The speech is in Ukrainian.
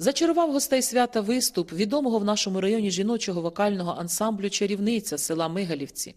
Зачарував гостей свята виступ відомого в нашому районі жіночого вокального ансамблю Чарівниця села Мигалівці.